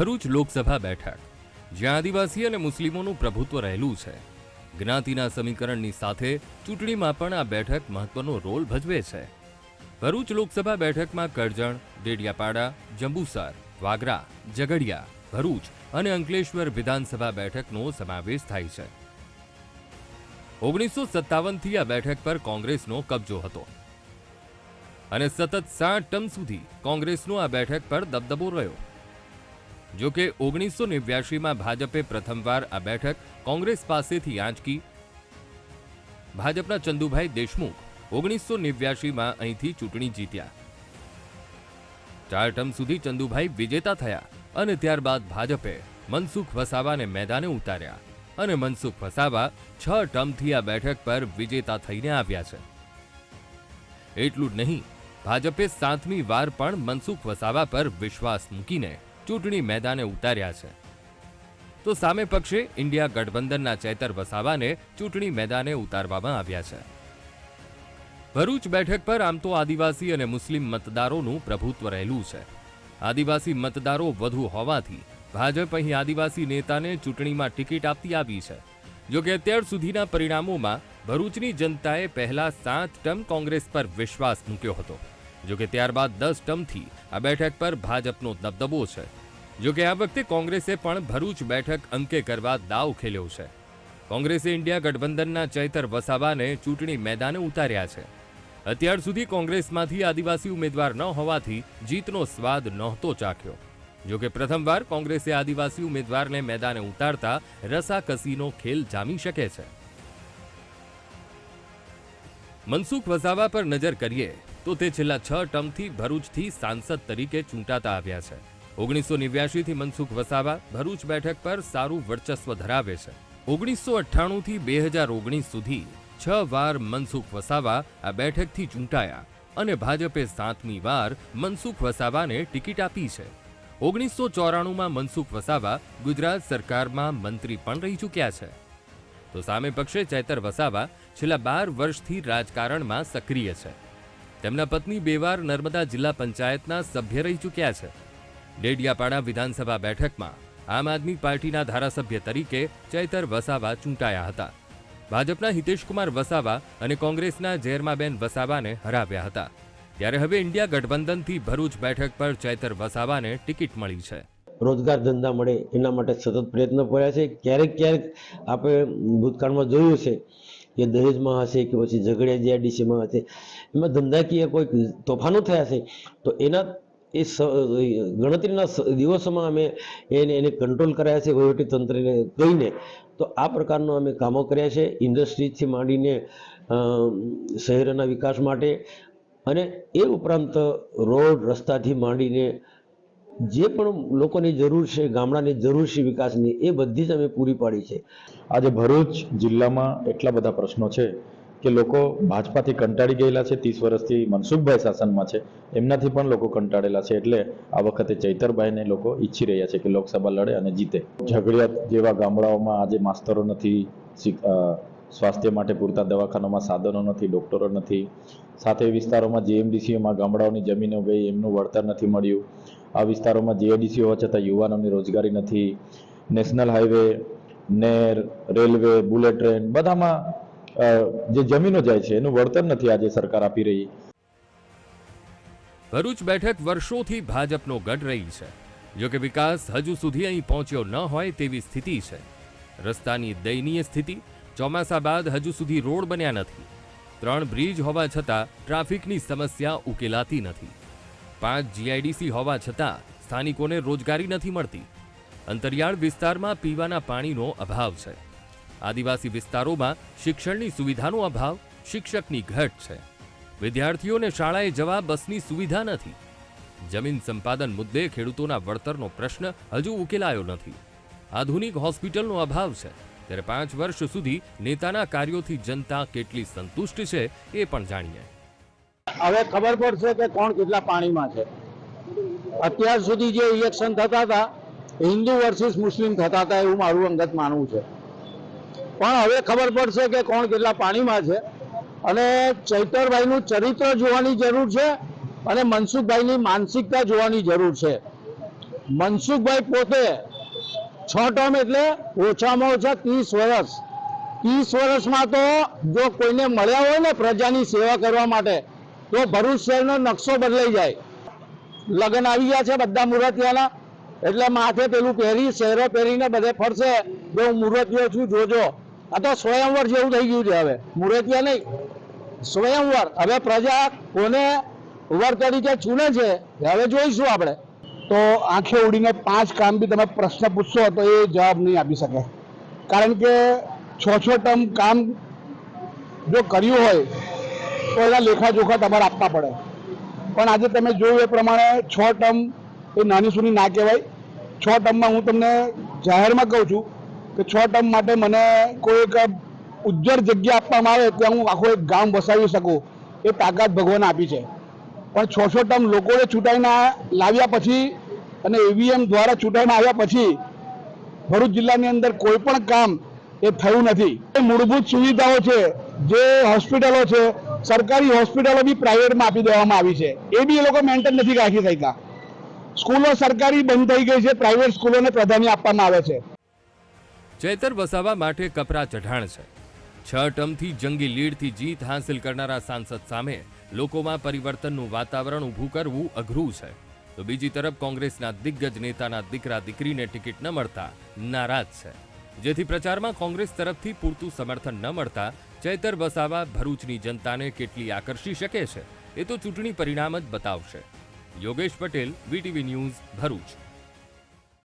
ભરૂચ લોકસભા બેઠક, જ્યાં આદિવાસી અને મુસ્લિમોનું પ્રભુત્વ રહેલું છે. જ્ઞાતિના સમીકરણની સાથે ચૂંટણીમાં પણ આ બેઠક મહત્વનો રોલ ભજવે છે. ભરૂચ લોકસભા બેઠકમાં કરજણ, ડેડિયાપાડા, જંબુસર, વાગરા, ઝઘડિયા, ભરૂચ અને અંકલેશ્વર વિધાનસભા બેઠકનો સમાવેશ થાય છે. ઓગણીસો સત્તાવનથી આ બેઠક પર કોંગ્રેસનો કબજો હતો. અને સતત સાત ટર્મ સુધી કોંગ્રેસનો આ બેઠક પર દબદબો રહ્યો. જો કે ઓગણીસો નેવ્યાસીમાં ભાજપે પ્રથમવાર આ બેઠક કોંગ્રેસ પાસેથી આંચકી ભાજપના ચંદુભાઈ દેશમુખ ઓગણીસો નેવ્યાસીમાં અહીંથી ચૂંટણી જીત્યા. ચાર ટર્મ સુધી ચંદુભાઈ વિજેતા થયા અને ત્યારબાદ ભાજપે મનસુખ વસાવાને મેદાને ઉતાર્યા અને મનસુખ વસાવા છ ટર્મથી આ બેઠક પર વિજેતા થઈને આવ્યા છે. એટલું જ નહીં, ભાજપે સાતમી વાર પણ મનસુખ વસાવા પર વિશ્વાસ મૂકીને ચૂંટણી મેદાને ઉતાર્યા છે. તો સામે પક્ષે ઇન્ડિયા ગઠબંધનના ચેતર વસાવાને ચૂંટણી મેદાને ઉતારવામાં આવ્યા છે. ભરૂચ બેઠક પર આમ તો આદિવાસી અને મુસ્લિમ મતદારોનું પ્રભુત્વ રહેલું છે. આદિવાસી મતદારો વધુ હોવાથી ભાજપ અહીં આદિવાસી નેતાને ચૂંટણીમાં ટિકિટ આપતી આવી છે. જો કે અત્યાર સુધીના પરિણામોમાં ભરૂચની જનતાએ પહેલા સાત ટર્મ કોંગ્રેસ પર વિશ્વાસ મૂક્યો હતો. જો કે ત્યારબાદ દસ ટર્મથી આ બેઠક પર ભાજપનો દબદબો છે. જો કે આ વખતે કોંગ્રેસે પણ ભરૂચ બેઠક અંકે કરવા દાવ ખેલ્યો છે. કોંગ્રેસે ઇન્ડિયા ગઠબંધનના ચૈતર વસાવાને ચૂંટણી મેદાને ઉતાર્યા છે. અત્યાર સુધી કોંગ્રેસમાંથી આદિવાસી ઉમેદવાર ન હોવાથી જીતનો સ્વાદ નહોતો ચાખ્યો. જોકે પ્રથમવાર કોંગ્રેસે આદિવાસી ઉમેદવારને મેદાને ઉતારતા રસાકસીનો ખેલ જામી શકે છે. મનસુખ વસાવા પર નજર કરીએ તો તે છેલ્લા છ ટર્મથી ભરૂચથી સાંસદ તરીકે ચૂંટાતા આવ્યા છે. ઓગણીસો નેવ્યાસીથી મનસુખ વસાવા ભરૂચ બેઠક પર સારું વર્ચસ્વ ધરાવે છે. ઓગણીસો અઠ્ઠાણુંથી બે હજાર ઓગણીસ સુધી છ વાર મનસુખ વસાવા આ બેઠકથી ચૂંટાયા અને ભાજપે સાતમી વાર મનસુખ વસાવાને ટિકિટ આપી છે. ઓગણીસો ચોરાણુંમાં મનસુખ વસાવા ગુજરાત સરકારમાં મંત્રી પણ રહી ચૂક્યા છે. તો સામે પક્ષે ચૈતર વસાવા છેલ્લા બાર વર્ષથી રાજકારણમાં સક્રિય છે. તેમના પત્ની બે વાર નર્મદા જિલ્લા પંચાયતના સભ્ય રહી ચૂક્યા છે. ડેડિયાપાડા વિધાનસભા બેઠકમાં આમ આદમી પાર્ટીના ધારાસભ્ય તરીકે ચૈતર વસાવા ચૂંટાયા હતા. ભાજપના હિતેશકુમાર વસાવા અને કોંગ્રેસના જેરમાબેન વસાવાને હરાવ્યા હતા. ત્યારે હવે ઇન્ડિયા ગઠબંધનથી ભરૂચ બેઠક પર ચૈતર વસાવાને ટિકિટ મળી છે. રોજગાર ધંધા મળે એના માટે સતત પ્રયત્ન કર્યા છે. ક્યારેક ક્યારેક આપણે ભૂતકાળમાં જોયું છે કે દહેજમાં હશે કે પછી ઝઘડિયા જીઆઈડીસીમાં હશે, એમાં ધંધાકીય કોઈ તોફાનો થયા છે. તો એના એ ગણતરીના દિવસોમાં અમે એને એને કંટ્રોલ કર્યા છે વહીવટી તંત્રને કહીને. તો આ પ્રકારનો અમે કામો કર્યા છે ઇન્ડસ્ટ્રીઝથી માંડીને શહેરોના વિકાસ માટે. અને એ ઉપરાંત રોડ રસ્તાથી માંડીને જે પણ લોકોની જરૂર છે, ગામડાની જરૂર છે વિકાસની, એ બધી જ અમે પૂરી પાડી છે. આજે ભરૂચ જિલ્લામાં એટલા બધા પ્રશ્નો છે કે લોકો ભાજપાથી કંટાળી ગયેલા છે, ત્રીસ વર્ષથી મનસુખભાઈ શાસનમાં છે, એમનાથી પણ લોકો કંટાળેલા છે, એટલે આ વખતે ચૈતરભાઈને લોકો ઈચ્છી રહ્યા છે કે લોકસભા લડે અને જીતે. ઝઘડિયાત જેવા ગામડાઓમાં આજે માસ્તરો નથી સ્વાસ્થ્ય માટે પૂરતા દવાખાનામાં સાધનો નથી, ડોક્ટરો નથી. સાથે વિસ્તારોમાં જીએમડીસીઓમાં ગામડાઓની જમીનો ગઈ, એમનું વળતર નથી મળ્યું. આ વિસ્તારોમાં જીએડીસી હોવા છતાં યુવાનોની રોજગારી નથી. નેશનલ હાઈવે, નેર, રેલવે, બુલેટ ટ્રેન, બધામાં જે જમીનો જાય છે, એનું વળતર નથી આજે સરકાર આપી રહી. ભરૂચ બેઠક વર્ષોથી ભાજપનો ગઢ રહી છે જોકે વિકાસ હજુ સુધી અહીં પહોંચ્યો ન હોય તેવી સ્થિતિ છે. રસ્તાની દયનીય સ્થિતિ ચોમાસા બાદ હજુ સુધી રોડ બન્યા નથી. ત્રણ બ્રિજ હોવા છતાં ટ્રાફિકની સમસ્યા ઉકેલાતી નથી. પાંચ જીઆઈડીસી હોવા છતાં સ્થાનિકોને રોજગારી નથી મળતી. અંતરિયાળ વિસ્તારમાં પીવાના પાણીનો અભાવ છે. આદિવાસી વિસ્તારોમાં શિક્ષણની સુવિધાનો અભાવ શિક્ષકની ઘટ છે. વિદ્યાર્થીઓને શાળાએ જવા બસની સુવિધા નથી. જમીન સંપાદન મુદ્દે ખેડૂતોના વળતરનો પ્રશ્ન હજુ ઉકેલાયો નથી. આધુનિક હોસ્પિટલનો અભાવ છે. ત્યારે પાંચ વર્ષ સુધી નેતાના કાર્યોથી જનતા કેટલી સંતુષ્ટ છે એ પણ જાણીએ. હવે ખબર પડશે કે કોણ કેટલા પાણીમાં છે. અત્યાર સુધી જે ઇલેક્શન થતા હતા, હિન્દુ વર્સિસ મુસ્લિમ થતા હતા એવું મારું અંગત માનવું છે. પણ હવે ખબર પડશે કે કોણ કેટલા પાણીમાં છે. અને ચૈતરભાઈનું ચરિત્ર જોવાની જરૂર છે અને મનસુખભાઈની માનસિકતા જોવાની જરૂર છે. મનસુખભાઈ પોતે છ ટર્મ એટલે ઓછામાં ઓછા ત્રીસ વર્ષ. ત્રીસ વર્ષમાં તો જો કોઈને મળ્યા હોય ને પ્રજાની સેવા કરવા માટે, તો ભરૂચ શહેરનો નકશો બદલાઈ જાય. લગ્ન આવી ગયા છે બધા મુરતિયાના, એટલે માથે પેલું પહેરી, શહેરો પહેરીને બધે ફરશે. જો હું મુરતિયો છું, જોજો. આ તો સ્વયંવર જેવું થઈ ગયું છે હવે. મુરતિયા નહીં. સ્વયંવર. હવે પ્રજા કોને વર તરીકે ચૂને છે હવે જોઈશું આપણે. તો આંખે ઉડીને પાંચ કામ બી તમે પ્રશ્ન પૂછશો તો એ જવાબ નહીં આપી શકે. કારણ કે છ છ ટર્મ કામ જો કર્યું હોય, તો એના લેખાજોખા તમારે આપવા પડે. પણ આજે તમે જોયું એ પ્રમાણે છ ટર્મ એ નાની સૂની ના કહેવાય. છ ટર્મમાં હું તમને જાહેરમાં કહું છું કે છ ટર્મ માટે મને કોઈ એક ઉજ્જળ જગ્યા આપવામાં આવે ત્યાં હું આખું એક ગામ વસાવી શકું, એ તાકાત ભગવાન આપી છે. પણ છ છ ટર્મ લોકોએ ચૂંટાઈને લાવ્યા પછી અને ઈવીએમ દ્વારા ચૂંટાઈને આવ્યા પછી ભરૂચ જિલ્લાની અંદર કોઈ પણ કામ એ થયું નથી. એ મૂળભૂત સુવિધાઓ છે, જે હોસ્પિટલો છે, સરકારી હોસ્પિટલો બી પ્રાઇવેટમાં આપી દેવામાં આવી છે. એ બી એ લોકો મેન્ટેન નથી રાખી શક્યા. સ્કૂલો સરકારી બંધ થઈ ગઈ છે, પ્રાઇવેટ સ્કૂલોને પ્રાધાન્ય આપવામાં આવે છે. ચૈતર વસાવા માટે કપરા ચઢાણ છે. છ ટર્મથી જંગી લીડથી જીત હાંસિલ કરનારા સાંસદ સામે લોકોમાં પરિવર્તનનું વાતાવરણ ઊભું કરવું અઘરું છે. તો બીજી તરફ કોંગ્રેસના દિગ્ગજ નેતાના દીકરા દીકરીને ટિકિટ ન મળતા નારાજ છે. જેથી પ્રચારમાં કોંગ્રેસ તરફથી પૂરતું સમર્થન ન મળતા ચૈતર વસાવા ભરૂચની જનતાને કેટલી આકર્ષી શકે છે, એ તો ચૂંટણી પરિણામ જ બતાવશે. Yogesh Patel, VTV news Bharuch.